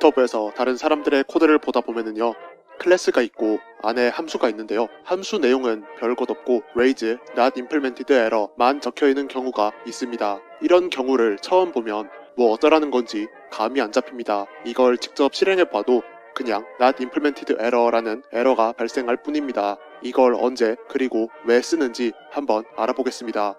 GitHub에서 다른 사람들의 코드를 보다 보면은요. 클래스가 있고 안에 함수가 있는데요. 함수 내용은 별것 없고 raise, not implemented error만 적혀 있는 경우가 있습니다. 이런 경우를 처음 보면 뭐 어쩌라는 건지 감이 안 잡힙니다. 이걸 직접 실행해 봐도 그냥 not implemented error라는 에러가 발생할 뿐입니다. 이걸 언제 그리고 왜 쓰는지 한번 알아보겠습니다.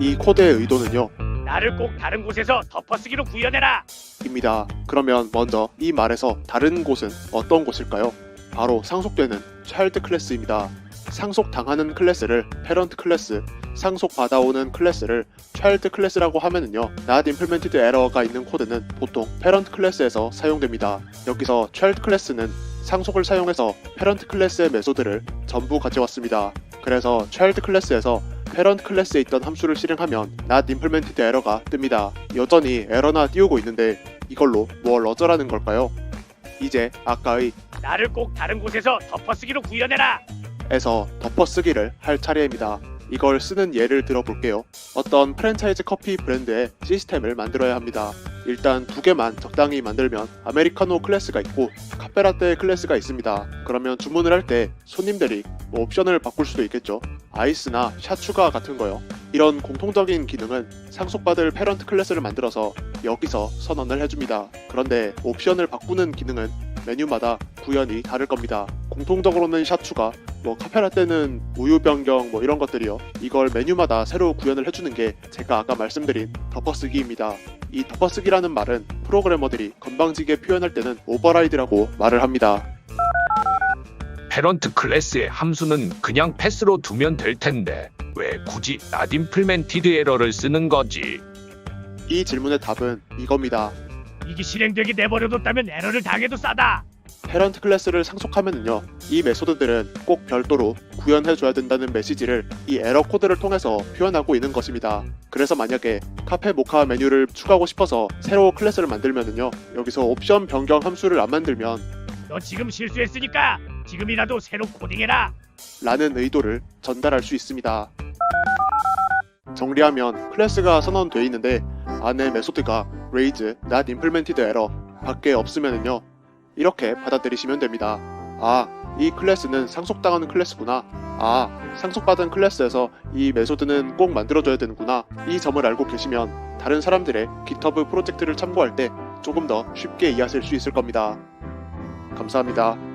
이 코드의 의도는요. 나를 꼭 다른 곳에서 덮어쓰기로 구현해라. 입니다. 그러면 먼저 이 말에서 다른 곳은 어떤 곳일까요? 바로 상속되는 차일드 클래스입니다. 상속당하는 클래스를 페런트 클래스, 상속받아오는 클래스를 차일드 클래스라고 하면은요. not implemented error가 있는 코드는 보통 페런트 클래스에서 사용됩니다. 여기서 차일드 클래스는 상속을 사용해서 페런트 클래스의 메소드를 전부 가져왔습니다. 그래서 차일드 클래스에서 페런트 클래스에 있던 함수를 실행하면 not implemented error가 뜹니다. 여전히 에러나 띄우고 있는데 이걸로 뭘 어쩌라는 걸까요? 이제 아까의 나를 꼭 다른 곳에서 덮어쓰기로 구현해라. 에서 덮어쓰기를 할 차례입니다. 이걸 쓰는 예를 들어볼게요. 어떤 프랜차이즈 커피 브랜드의 시스템을 만들어야 합니다. 일단 두 개만 적당히 만들면 아메리카노 클래스가 있고 카페라떼 클래스가 있습니다. 그러면 주문을 할 때 손님들이 뭐 옵션을 바꿀 수도 있겠죠. 아이스나 샷 추가 같은 거요. 이런 공통적인 기능은 상속받을 페런트 클래스를 만들어서 여기서 선언을 해줍니다. 그런데 옵션을 바꾸는 기능은 메뉴마다 구현이 다를 겁니다. 공통적으로는 샷 추가, 뭐 카페라떼는 우유 변경 뭐 이런 것들이요. 이걸 메뉴마다 새로 구현을 해주는 게 제가 아까 말씀드린 덮어쓰기입니다. 이 덮어쓰기라는 말은 프로그래머들이 건방지게 표현할 때는 오버라이드라고 말을 합니다. 페런트 클래스의 함수는 그냥 패스로 두면 될 텐데 왜 굳이 not implemented error를 쓰는 거지? 이 질문의 답은 이겁니다. 이게 실행되게 내버려뒀다면 에러를 당해도 싸다. 페런트 클래스를 상속하면은요, 이 메소드들은 꼭 별도로 구현해줘야 된다는 메시지를 이 에러 코드를 통해서 표현하고 있는 것입니다. 그래서 만약에 카페 모카 메뉴를 추가하고 싶어서 새로 클래스를 만들면은요, 여기서 옵션 변경 함수를 안 만들면 너 지금 실수했으니까 지금이라도 새로 코딩해라. 라는 의도를 전달할 수 있습니다. 정리하면 클래스가 선언되어 있는데 안에 메소드가 raise, not implemented error 밖에 없으면은요 이렇게 받아들이시면 됩니다. 아, 이 클래스는 상속당하는 클래스구나. 아, 상속받은 클래스에서 이 메소드는 꼭 만들어줘야 되는구나. 이 점을 알고 계시면 다른 사람들의 GitHub 프로젝트를 참고할 때 조금 더 쉽게 이해하실 수 있을 겁니다. 감사합니다.